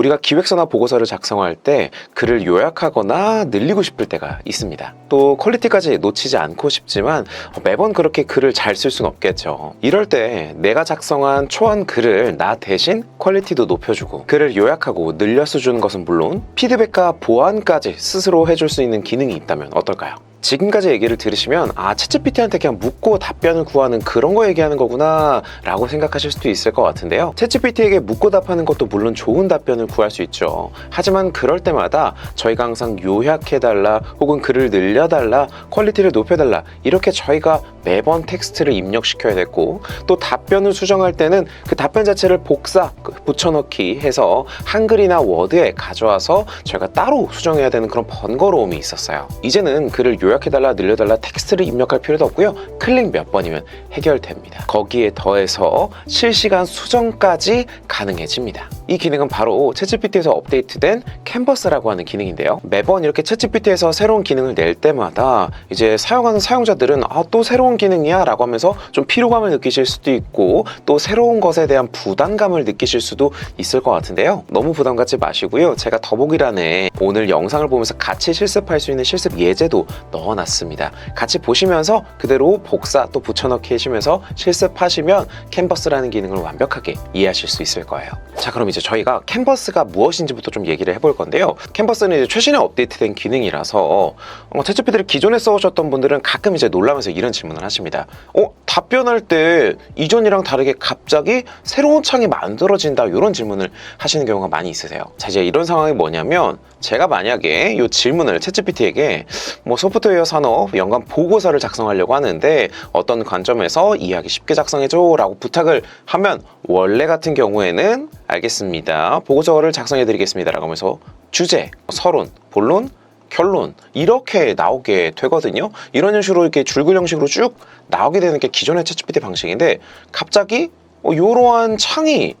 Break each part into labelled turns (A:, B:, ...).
A: 우리가 기획서나 보고서를 작성할 때 글을 요약하거나 늘리고 싶을 때가 있습니다. 또 퀄리티까지 놓치지 않고 싶지만 매번 그렇게 글을 잘 쓸 수는 없겠죠. 이럴 때 내가 작성한 초안 글을 나 대신 퀄리티도 높여주고 글을 요약하고 늘려 서 주는 것은 물론 피드백과 보완까지 스스로 해줄 수 있는 기능이 있다면 어떨까요? 지금까지 얘기를 들으시면 아 챗GPT한테 그냥 묻고 답변을 구하는 그런 거 얘기하는 거구나 라고 생각하실 수도 있을 것 같은데요. 챗GPT에게 묻고 답하는 것도 물론 좋은 답변을 구할 수 있죠. 하지만 그럴 때마다 저희가 항상 요약해달라 혹은 글을 늘려달라 퀄리티를 높여달라 이렇게 저희가 매번 텍스트를 입력시켜야 됐고 또 답변을 수정할 때는 그 답변 자체를 복사 그 붙여넣기 해서 한글이나 워드에 가져와서 저희가 따로 수정해야 되는 그런 번거로움이 있었어요. 이제는 글을 요약 해달라 늘려달라 텍스트를 입력할 필요도 없고요. 클릭 몇 번이면 해결됩니다. 거기에 더해서 실시간 수정까지 가능해집니다 이 기능은 바로 챗GPT에서 업데이트된 캔버스라고 하는 기능인데요. 매번 이렇게 챗GPT에서 새로운 기능을 낼 때마다 이제 사용하는 사용자들은 아 또 새로운 기능이야? 라고 하면서 좀 피로감을 느끼실 수도 있고 또 새로운 것에 대한 부담감을 느끼실 수도 있을 것 같은데요. 너무 부담 갖지 마시고요. 제가 더보기란에 오늘 영상을 보면서 같이 실습할 수 있는 실습 예제도 넣어놨습니다. 같이 보시면서 그대로 복사 또 붙여넣기 하시면서 실습하시면 캔버스라는 기능을 완벽하게 이해하실 수 있을 거예요. 자 그럼 이제 저희가 캔버스가 무엇인지부터 좀 얘기를 해볼 건데요. 캔버스는 이제 최신에 업데이트된 기능이라서 어, 챗GPT를 기존에 써오셨던 분들은 가끔 이제 놀라면서 이런 질문을 하십니다. 어 답변할 때 이전이랑 다르게 갑자기 새로운 창이 만들어진다 이런 질문을 하시는 경우가 많이 있으세요. 자 이제 이런 상황이 뭐냐면 제가 만약에 이 질문을 챗GPT에게 뭐 소프트웨어 산업 연관 보고서를 작성하려고 하는데 어떤 관점에서 이해하기 쉽게 작성해줘 라고 부탁을 하면 원래 같은 경우에는 알겠습니다. 보고서를 작성해 드리겠습니다 라고 하면서 주제, 서론, 본론, 결론 이렇게 나오게 되거든요. 이런 식으로 이렇게 줄글 형식으로 쭉 나오게 되는 게 기존의 챗GPT 방식인데 갑자기 어, 이러한 창이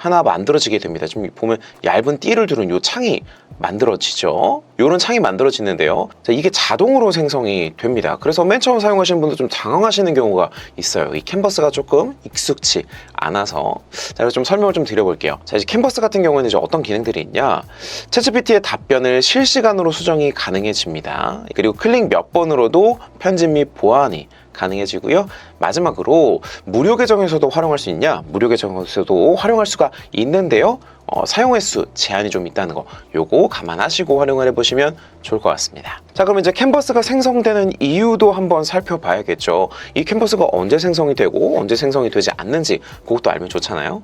A: 하나 만들어지게 됩니다. 지금 보면 얇은 띠를 두른 이 창이 만들어지죠. 이런 창이 만들어지는데요. 자, 이게 자동으로 생성이 됩니다. 그래서 맨 처음 사용하시는 분들 좀 당황하시는 경우가 있어요. 이 캔버스가 조금 익숙치 않아서 자, 그래서 좀 설명을 좀 드려볼게요. 자, 이제 캔버스 같은 경우에는 이제 어떤 기능들이 있냐? 챗GPT의 답변을 실시간으로 수정이 가능해집니다. 그리고 클릭 몇 번으로도 편집 및 보완이 가능해지고요. 마지막으로 무료 계정에서도 활용할 수 있냐? 무료 계정에서도 활용할 수가 있는데요. 어, 사용 횟수 제한이 좀 있다는 거 요거 감안하시고 활용을 해보시면 좋을 것 같습니다. 자 그럼 이제 캔버스가 생성되는 이유도 한번 살펴봐야겠죠. 이 캔버스가 언제 생성이 되고 언제 생성이 되지 않는지 그것도 알면 좋잖아요.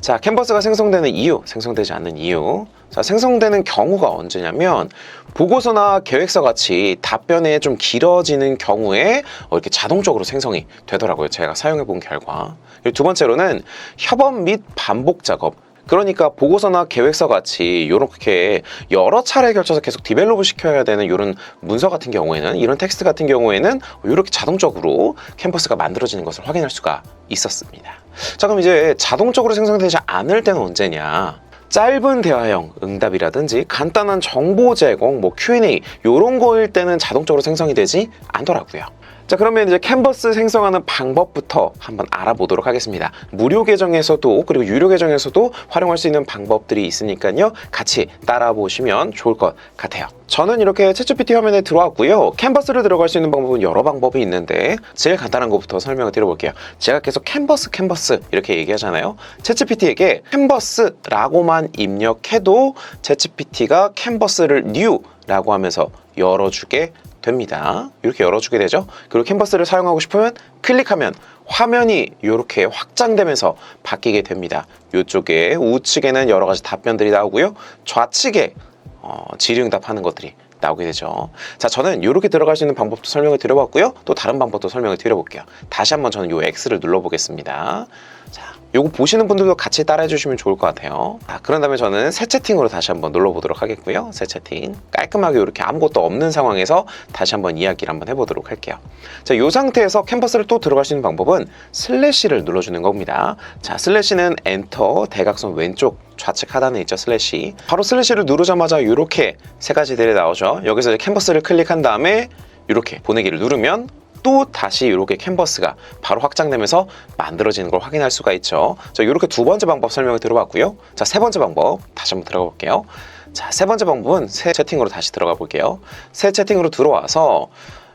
A: 자 캔버스가 생성되는 이유, 생성되지 않는 이유. 자 생성되는 경우가 언제냐면 보고서나 계획서 같이 답변에 좀 길어지는 경우에 어, 이렇게 자동적으로 생성이 되더라고요. 제가 사용해 본 결과. 두 번째로는 협업 및 반복 작업. 그러니까 보고서나 계획서 같이 이렇게 여러 차례 걸쳐서 계속 디벨롭을 시켜야 되는 이런 문서 같은 경우에는 이런 텍스트 같은 경우에는 이렇게 자동적으로 캔버스가 만들어지는 것을 확인할 수가 있었습니다. 자 그럼 이제 자동적으로 생성되지 않을 때는 언제냐? 짧은 대화형 응답이라든지 간단한 정보 제공, 뭐 Q&A 이런 거일 때는 자동적으로 생성이 되지 않더라고요. 자 그러면 이제 캔버스 생성하는 방법부터 한번 알아보도록 하겠습니다. 무료 계정에서도 그리고 유료 계정에서도 활용할 수 있는 방법들이 있으니까요. 같이 따라 보시면 좋을 것 같아요. 저는 이렇게 챗GPT 화면에 들어왔고요. 캔버스를 들어갈 수 있는 방법은 여러 방법이 있는데 제일 간단한 것부터 설명을 드려볼게요. 제가 계속 캔버스 캔버스 이렇게 얘기하잖아요. 챗GPT에게 캔버스라고만 입력해도 챗GPT가 캔버스를 new라고 하면서 열어주게 됩니다. 이렇게 열어주게 되죠. 그리고 캔버스를 사용하고 싶으면 클릭하면 화면이 이렇게 확장되면서 바뀌게 됩니다. 이쪽에 우측에는 여러 가지 답변들이 나오고요. 좌측에 어, 질의응답하는 것들이 나오게 되죠. 자, 저는 이렇게 들어갈 수 있는 방법도 설명을 드려봤고요. 또 다른 방법도 설명을 드려볼게요. 다시 한번 저는 이 X를 눌러보겠습니다. 자, 요거 보시는 분들도 같이 따라해 주시면 좋을 것 같아요. 아, 그런 다음에 저는 새 채팅으로 다시 한번 눌러 보도록 하겠고요. 새 채팅. 깔끔하게 이렇게 아무것도 없는 상황에서 다시 한번 이야기를 한번 해보도록 할게요. 자, 이 상태에서 캔버스를 또 들어갈 수 있는 방법은 슬래시를 눌러주는 겁니다. 자, 슬래시는 엔터, 대각선 왼쪽 좌측 하단에 있죠 슬래시 바로 슬래시를 누르자마자 이렇게 세 가지들이 나오죠 여기서 이제 캔버스를 클릭한 다음에 이렇게 보내기를 누르면 또 다시 이렇게 캔버스가 바로 확장되면서 만들어지는 걸 확인할 수가 있죠. 자, 이렇게 두 번째 방법 설명을 들어봤고요. 자, 세 번째 방법 다시 한번 들어가 볼게요. 자, 세 번째 방법은 새 채팅으로 다시 들어가 볼게요. 새 채팅으로 들어와서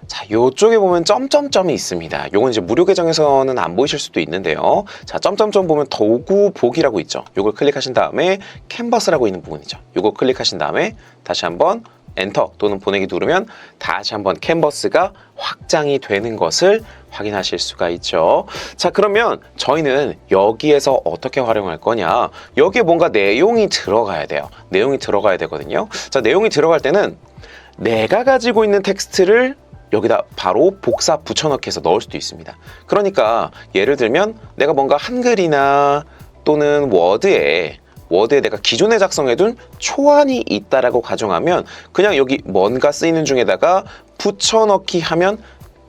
A: 자, 요쪽에 보면 점점점이 있습니다. 요건 이제 무료 계정에서는 안 보이실 수도 있는데요. 자, 점점점 보면 도구 보기라고 있죠. 요걸 클릭하신 다음에 캔버스라고 있는 부분이죠. 요거 클릭하신 다음에 다시 한번 엔터 또는 보내기 누르면 다시 한번 캔버스가 확장이 되는 것을 확인하실 수가 있죠. 자, 그러면 저희는 여기에서 어떻게 활용할 거냐? 여기에 뭔가 내용이 들어가야 돼요. 내용이 들어가야 되거든요. 자, 내용이 들어갈 때는 내가 가지고 있는 텍스트를 여기다 바로 복사 붙여넣기 해서 넣을 수도 있습니다. 그러니까 예를 들면 내가 뭔가 한글이나 또는 워드에 워드에 내가 기존에 작성해둔 초안이 있다라고 가정하면 그냥 여기 뭔가 쓰이는 중에다가 붙여넣기 하면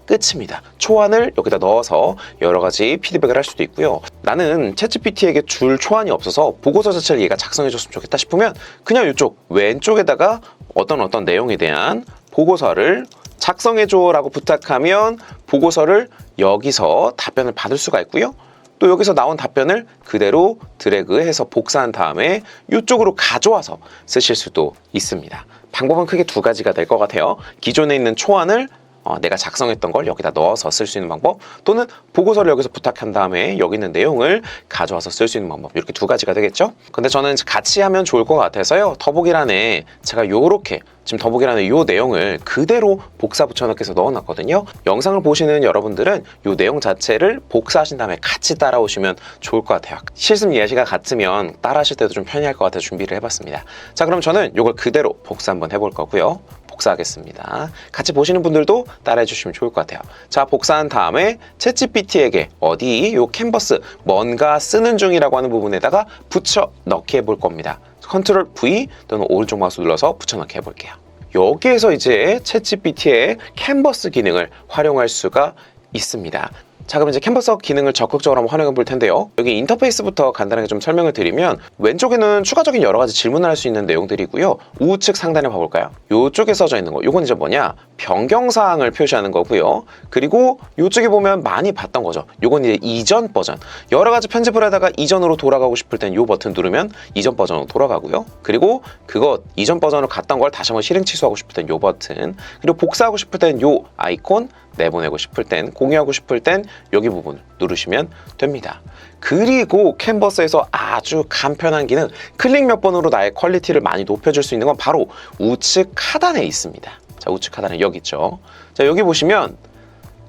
A: 끝입니다. 초안을 여기다 넣어서 여러 가지 피드백을 할 수도 있고요. 나는 챗GPT에게 줄 초안이 없어서 보고서 자체를 얘가 작성해줬으면 좋겠다 싶으면 그냥 이쪽 왼쪽에다가 어떤 어떤 내용에 대한 보고서를 작성해줘라고 부탁하면 보고서를 여기서 답변을 받을 수가 있고요. 또 여기서 나온 답변을 그대로 드래그해서 복사한 다음에 이쪽으로 가져와서 쓰실 수도 있습니다. 방법은 크게 두 가지가 될 것 같아요. 기존에 있는 초안을 어, 내가 작성했던 걸 여기다 넣어서 쓸 수 있는 방법 또는 보고서를 여기서 부탁한 다음에 여기 있는 내용을 가져와서 쓸 수 있는 방법. 이렇게 두 가지가 되겠죠? 근데 저는 같이 하면 좋을 것 같아서요. 더보기란에 제가 요렇게 지금 더보기란에 요 내용을 그대로 복사 붙여넣기 해서 넣어놨거든요. 영상을 보시는 여러분들은 요 내용 자체를 복사하신 다음에 같이 따라오시면 좋을 것 같아요. 실습 예시가 같으면 따라 하실 때도 좀 편리할 것 같아서 준비를 해봤습니다. 자 그럼 저는 요걸 그대로 복사 한번 해볼 거고요 복사하겠습니다. 같이 보시는 분들도 따라해 주시면 좋을 것 같아요. 자, 복사한 다음에 챗GPT에게 어디 요 캔버스 뭔가 쓰는 중이라고 하는 부분에다가 붙여 넣기 해볼 겁니다. 컨트롤 V 또는 오른쪽 마우스 눌러서 붙여 넣기 해볼게요. 여기에서 이제 챗GPT의 캔버스 기능을 활용할 수가 있습니다. 자 그럼 이제 캔버스 기능을 적극적으로 한번 활용해 볼 텐데요. 여기 인터페이스부터 간단하게 좀 설명을 드리면 왼쪽에는 추가적인 여러 가지 질문을 할 수 있는 내용들이고요. 우측 상단에 봐볼까요? 이쪽에 써져 있는 거. 이건 이제 뭐냐? 변경사항을 표시하는 거고요. 그리고 이쪽에 보면 많이 봤던 거죠. 이건 이제 이전 버전. 여러 가지 편집을 하다가 이전으로 돌아가고 싶을 땐 이 버튼 누르면 이전 버전으로 돌아가고요. 그리고 그것 이전 버전으로 갔던 걸 다시 한번 실행 취소하고 싶을 땐 이 버튼. 그리고 복사하고 싶을 땐 이 아이콘 내보내고 싶을 땐 공유하고 싶을 땐 여기 부분을 누르시면 됩니다. 그리고 캔버스에서 아주 간편한 기능 클릭 몇 번으로 나의 퀄리티를 많이 높여줄 수 있는 건 바로 우측 하단에 있습니다. 자 우측 하단에 여기 있죠. 자 여기 보시면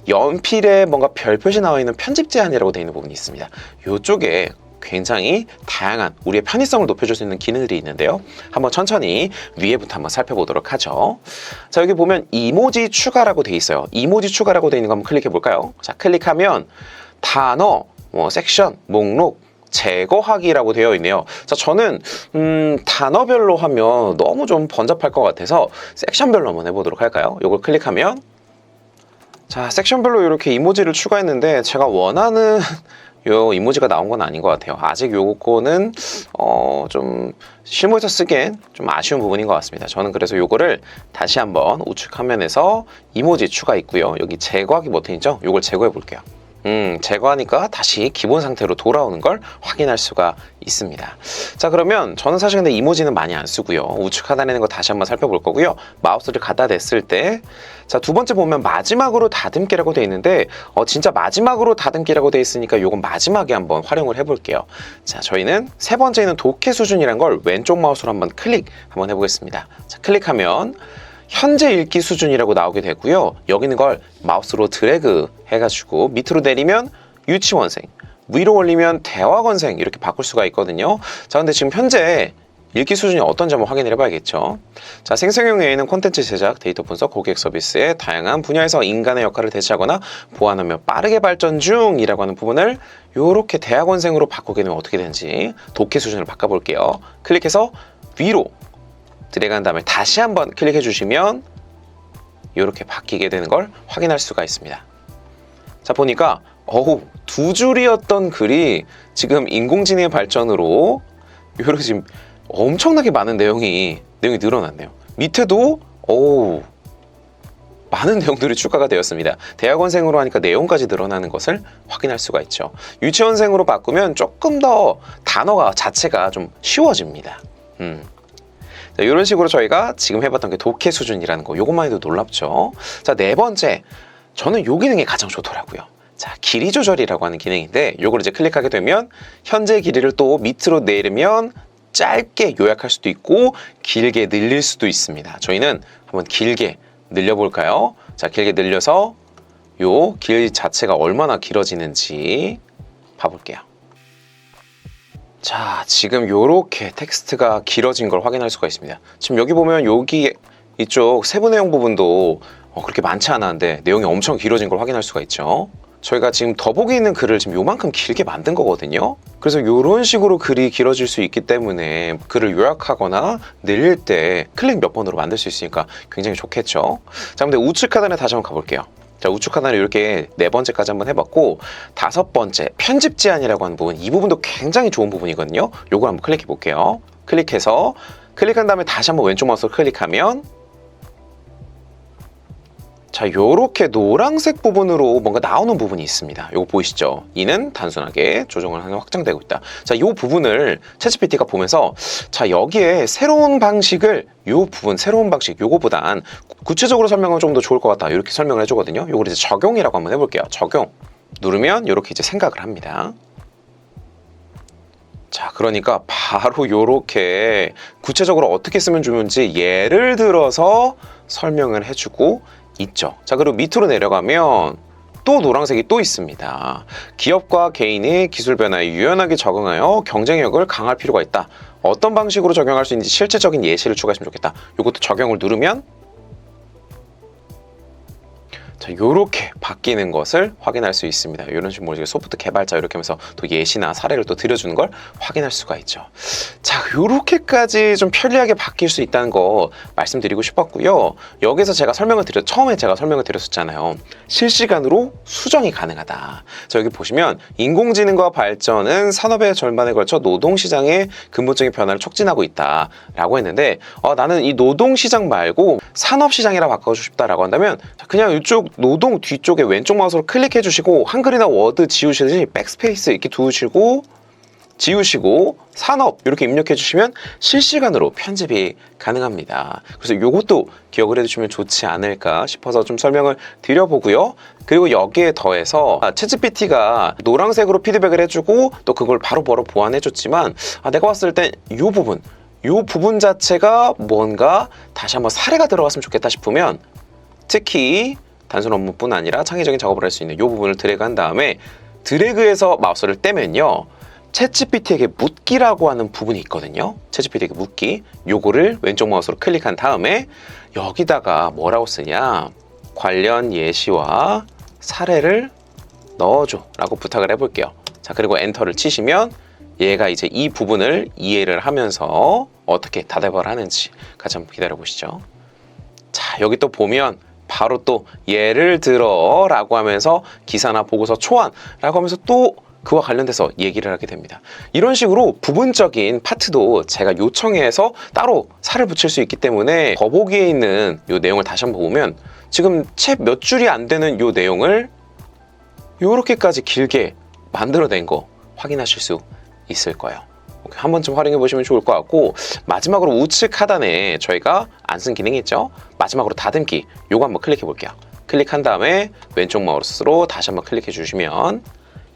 A: 연필에 뭔가 별 표시 나와 있는 편집 제한이라고 되어 있는 부분이 있습니다. 이쪽에 굉장히 다양한 우리의 편의성을 높여줄 수 있는 기능들이 있는데요. 한번 천천히 위에부터 한번 살펴보도록 하죠. 자, 여기 보면 이모지 추가라고 돼 있어요. 이모지 추가라고 돼 있는 거 한번 클릭해 볼까요? 자, 클릭하면 단어, 뭐 섹션, 목록, 제거하기라고 되어 있네요. 자, 저는 음, 단어별로 하면 너무 좀 번잡할 것 같아서 섹션별로 한번 해보도록 할까요? 이걸 클릭하면 자, 섹션별로 이렇게 이모지를 추가했는데 제가 원하는 요 이모지가 나온 건 아닌 것 같아요. 아직 요거는 어, 좀 실무에서 쓰기엔 좀 아쉬운 부분인 것 같습니다. 저는 그래서 요거를 다시 한번 우측 화면에서 이모지 추가 있고요. 여기 제거하기 버튼이죠. 요걸 제거해 볼게요. 음, 제거하니까 다시 기본 상태로 돌아오는 걸 확인할 수가 있습니다. 자, 그러면 저는 사실 근데 이모지는 많이 안 쓰고요. 우측 하단에 있는 거 다시 한번 살펴볼 거고요. 마우스를 갖다 댔을 때, 자, 두 번째 보면 마지막으로 다듬기라고 돼 있는데, 어, 진짜 마지막으로 다듬기라고 돼 있으니까 요건 마지막에 한번 활용을 해볼게요. 자, 저희는 세 번째는 독해 수준이란 걸 왼쪽 마우스로 한번 클릭 한번 해보겠습니다. 자, 클릭하면 현재 읽기 수준이라고 나오게 되고요. 여기 있는 걸 마우스로 드래그 해가지고 밑으로 내리면 유치원생, 위로 올리면 대학원생 이렇게 바꿀 수가 있거든요. 자, 근데 지금 현재 읽기 수준이 어떤지 한번 확인을 해봐야겠죠. 자, 생성형 AI는 콘텐츠 제작, 데이터 분석, 고객 서비스의 다양한 분야에서 인간의 역할을 대체하거나 보완하며 빠르게 발전 중이라고 하는 부분을 이렇게 대학원생으로 바꾸게 되면 어떻게 되는지 독해 수준을 바꿔볼게요. 클릭해서 위로 드래그한 다음에 다시 한번 클릭해 주시면 이렇게 바뀌게 되는 걸 확인할 수가 있습니다. 자 보니까 어우 두 줄이었던 글이 지금 인공지능의 발전으로 이렇게 지금 엄청나게 많은 내용이 내용이 늘어났네요. 밑에도 어우 많은 내용들이 추가가 되었습니다. 대학원생으로 하니까 내용까지 늘어나는 것을 확인할 수가 있죠. 유치원생으로 바꾸면 조금 더 단어가 자체가 좀 쉬워집니다. 음. 자, 이런 식으로 저희가 지금 해봤던 게 독해 수준이라는 거, 요것만 해도 놀랍죠. 자, 네 번째. 저는 요 기능이 가장 좋더라고요. 자, 길이 조절이라고 하는 기능인데, 요걸 이제 클릭하게 되면, 현재 길이를 또 밑으로 내리면, 짧게 요약할 수도 있고, 길게 늘릴 수도 있습니다. 저희는 한번 길게 늘려볼까요? 자, 길게 늘려서, 요 길 자체가 얼마나 길어지는지 봐볼게요. 자, 지금 요렇게 텍스트가 길어진 걸 확인할 수가 있습니다. 지금 여기 보면 여기 이쪽 세부 내용 부분도 어, 그렇게 많지 않았는데 내용이 엄청 길어진 걸 확인할 수가 있죠. 저희가 지금 더보기 있는 글을 지금 요만큼 길게 만든 거거든요. 그래서 이런 식으로 글이 길어질 수 있기 때문에 글을 요약하거나 늘릴 때 클릭 몇 번으로 만들 수 있으니까 굉장히 좋겠죠. 자, 근데 우측 하단에 다시 한번 가볼게요. 자, 우측 하단을 이렇게 네 번째까지 한번 해봤고 다섯 번째 편집 제한이라고 하는 부분 이 부분도 굉장히 좋은 부분이거든요. 요걸 한번 클릭해 볼게요. 클릭해서 클릭한 다음에 다시 한번 왼쪽 마우스로 클릭하면 자, 요렇게 노란색 부분으로 뭔가 나오는 부분이 있습니다. 요거 보이시죠? 이는 단순하게 조정을 하면 확장되고 있다. 자, 요 부분을 챗GPT가 보면서 자, 여기에 새로운 방식을 요 부분, 새로운 방식, 요거보단 구체적으로 설명하면 좀 더 좋을 것 같다. 이렇게 설명을 해주거든요. 요걸 이제 적용이라고 한번 해볼게요. 적용. 누르면 이렇게 이제 생각을 합니다. 자, 그러니까 바로 요렇게 구체적으로 어떻게 쓰면 좋은지 예를 들어서 설명을 해주고 있죠. 자, 그리고 밑으로 내려가면 또 노란색이 또 있습니다. 기업과 개인이 기술 변화에 유연하게 적응하여 경쟁력을 강할 필요가 있다. 어떤 방식으로 적용할 수 있는지 실제적인 예시를 추가했으면 좋겠다. 이것도 적용을 누르면 자, 요렇게 바뀌는 것을 확인할 수 있습니다. 이런 식으로 이제 소프트 개발자 이렇게 하면서 또 예시나 사례를 또 들여주는 걸 확인할 수가 있죠. 자, 요렇게까지 좀 편리하게 바뀔 수 있다는 거 말씀드리고 싶었고요. 여기서 제가 설명을 드렸, 처음에 제가 설명을 드렸었잖아요. 실시간으로 수정이 가능하다. 자, 여기 보시면 인공지능과 발전은 산업의 절반에 걸쳐 노동시장의 근본적인 변화를 촉진하고 있다. 라고 했는데, 어, 나는 이 노동시장 말고 산업시장이라 바꿔주고 싶다라고 한다면, 자, 그냥 이쪽 노동 뒤쪽에 왼쪽 마우스로 클릭해 주시고, 한글이나 워드 지우시듯이 백스페이스 이렇게 두시고, 지우시고 산업 이렇게 입력해 주시면 실시간으로 편집이 가능합니다. 그래서 이것도 기억을 해두시면 좋지 않을까 싶어서 좀 설명을 드려보고요. 그리고 여기에 더해서 아, 챗GPT가 노란색으로 피드백을 해주고 또 그걸 바로바로 보완해줬지만 아, 내가 봤을 땐 이 부분 이 부분 자체가 뭔가 다시 한번 사례가 들어갔으면 좋겠다 싶으면 특히 단순 업무뿐 아니라 창의적인 작업을 할 수 있는 이 부분을 드래그한 다음에 드래그해서 마우스를 떼면요. 챗GPT에게 묻기라고 하는 부분이 있거든요. 챗GPT에게 묻기. 요거를 왼쪽 마우스로 클릭한 다음에 여기다가 뭐라고 쓰냐. 관련 예시와 사례를 넣어줘 라고 부탁을 해볼게요. 자, 그리고 엔터를 치시면 얘가 이제 이 부분을 이해를 하면서 어떻게 다대화를 하는지 같이 한번 기다려 보시죠. 자, 여기 또 보면 바로 또 예를 들어 라고 하면서 기사나 보고서 초안 라고 하면서 또 그와 관련돼서 얘기를 하게 됩니다. 이런 식으로 부분적인 파트도 제가 요청해서 따로 살을 붙일 수 있기 때문에 더보기에 있는 이 내용을 다시 한번 보면 지금 책 몇 줄이 안 되는 이 내용을 이렇게까지 길게 만들어낸 거 확인하실 수 있을 거예요. 한 번쯤 활용해 보시면 좋을 것 같고 마지막으로 우측 하단에 저희가 안 쓴 기능이 있죠. 마지막으로 다듬기 요거 한번 클릭해 볼게요. 클릭한 다음에 왼쪽 마우스로 다시 한번 클릭해 주시면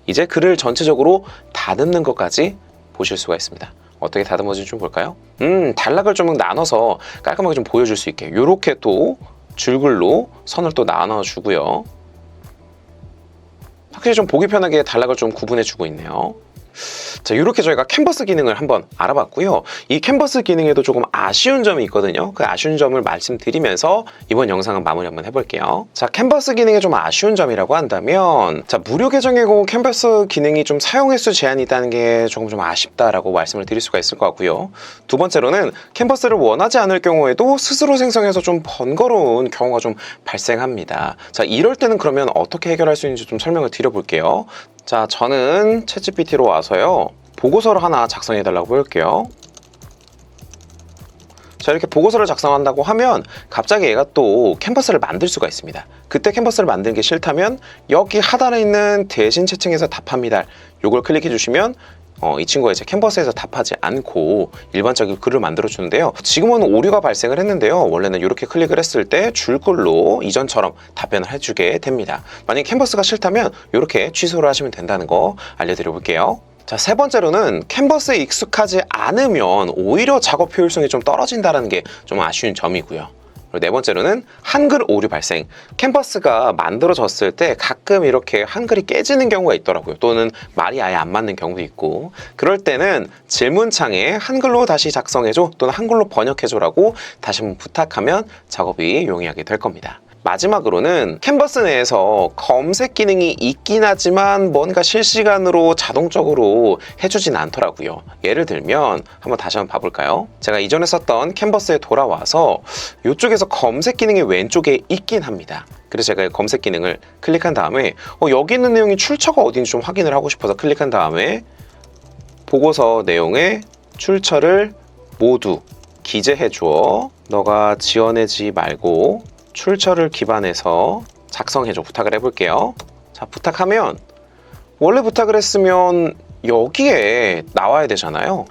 A: 이제 글을 전체적으로 다듬는 것까지 보실 수가 있습니다. 어떻게 다듬어진지 좀 볼까요? 음, 단락을 좀 나눠서 깔끔하게 좀 보여줄 수 있게 이렇게 또 줄글로 선을 또 나눠주고요. 확실히 좀 보기 편하게 단락을 좀 구분해주고 있네요. 자, 이렇게 저희가 캔버스 기능을 한번 알아봤고요. 이 캔버스 기능에도 조금 아쉬운 점이 있거든요. 그 아쉬운 점을 말씀드리면서 이번 영상은 마무리 한번 해볼게요. 자, 캔버스 기능에 좀 아쉬운 점이라고 한다면, 자, 무료 계정이고 캔버스 기능이 좀 사용 횟수 제한이 있다는 게 조금 좀 아쉽다라고 말씀을 드릴 수가 있을 것 같고요. 두 번째로는 캔버스를 원하지 않을 경우에도 스스로 생성해서 좀 번거로운 경우가 좀 발생합니다. 자, 이럴 때는 그러면 어떻게 해결할 수 있는지 좀 설명을 드려볼게요. 자, 저는 챗GPT로 와서요. 보고서를 하나 작성해 달라고 볼게요. 자 이렇게 보고서를 작성한다고 하면 갑자기 얘가 또 캔버스를 만들 수가 있습니다. 그때 캔버스를 만드는 게 싫다면 여기 하단에 있는 대신 채팅에서 답합니다. 요걸 클릭해 주시면 어, 이 친구가 이제 캔버스에서 답하지 않고 일반적인 글을 만들어 주는데요. 지금은 오류가 발생을 했는데요. 원래는 이렇게 클릭을 했을 때 줄글로 이전처럼 답변을 해주게 됩니다. 만약 캔버스가 싫다면 이렇게 취소를 하시면 된다는 거 알려드려 볼게요. 자, 세 번째로는 캔버스에 익숙하지 않으면 오히려 작업 효율성이 좀 떨어진다는 게 좀 아쉬운 점이고요. 네 번째로는 한글 오류 발생. 캔버스가 만들어졌을 때 가끔 이렇게 한글이 깨지는 경우가 있더라고요. 또는 말이 아예 안 맞는 경우도 있고. 그럴 때는 질문창에 한글로 다시 작성해줘 또는 한글로 번역해줘라고 다시 한번 부탁하면 작업이 용이하게 될 겁니다. 마지막으로는 캔버스 내에서 검색 기능이 있긴 하지만 뭔가 실시간으로 자동적으로 해주진 않더라고요. 예를 들면 한번 다시 한번 봐볼까요? 제가 이전에 썼던 캔버스에 돌아와서 이쪽에서 검색 기능이 왼쪽에 있긴 합니다. 그래서 제가 이 검색 기능을 클릭한 다음에 어, 여기 있는 내용이 출처가 어딘지 좀 확인을 하고 싶어서 클릭한 다음에 보고서 내용에 출처를 모두 기재해 주어 너가 지원해지 말고 출처를 기반해서 작성해줘 부탁을 해볼게요. 자 부탁하면 원래 부탁을 했으면 여기에 나와야 되잖아요.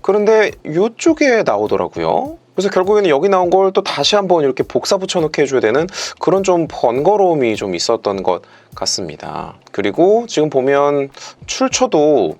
A: 그런데 이쪽에 나오더라고요. 그래서 결국에는 여기 나온 걸 또 다시 한번 이렇게 복사 붙여넣기 해줘야 되는 그런 좀 번거로움이 좀 있었던 것 같습니다. 그리고 지금 보면 출처도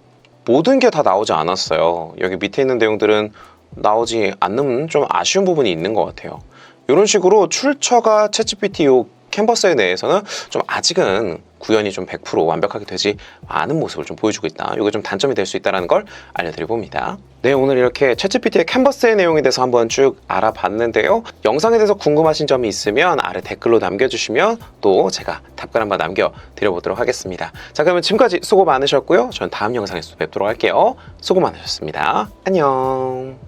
A: 모든 게 다 나오지 않았어요. 여기 밑에 있는 내용들은 나오지 않는 좀 아쉬운 부분이 있는 것 같아요. 이런 식으로 출처가 챗GPT 요 캔버스에 대해서는 좀 아직은 구현이 좀 100% 완벽하게 되지 않은 모습을 좀 보여주고 있다. 이게 좀 단점이 될 수 있다는 걸 알려드려 봅니다. 네, 오늘 이렇게 챗GPT의 캔버스의 내용에 대해서 한번 쭉 알아봤는데요. 영상에 대해서 궁금하신 점이 있으면 아래 댓글로 남겨주시면 또 제가 답글 한번 남겨드려보도록 하겠습니다. 자, 그러면 지금까지 수고 많으셨고요. 저는 다음 영상에서 또 뵙도록 할게요. 수고 많으셨습니다. 안녕.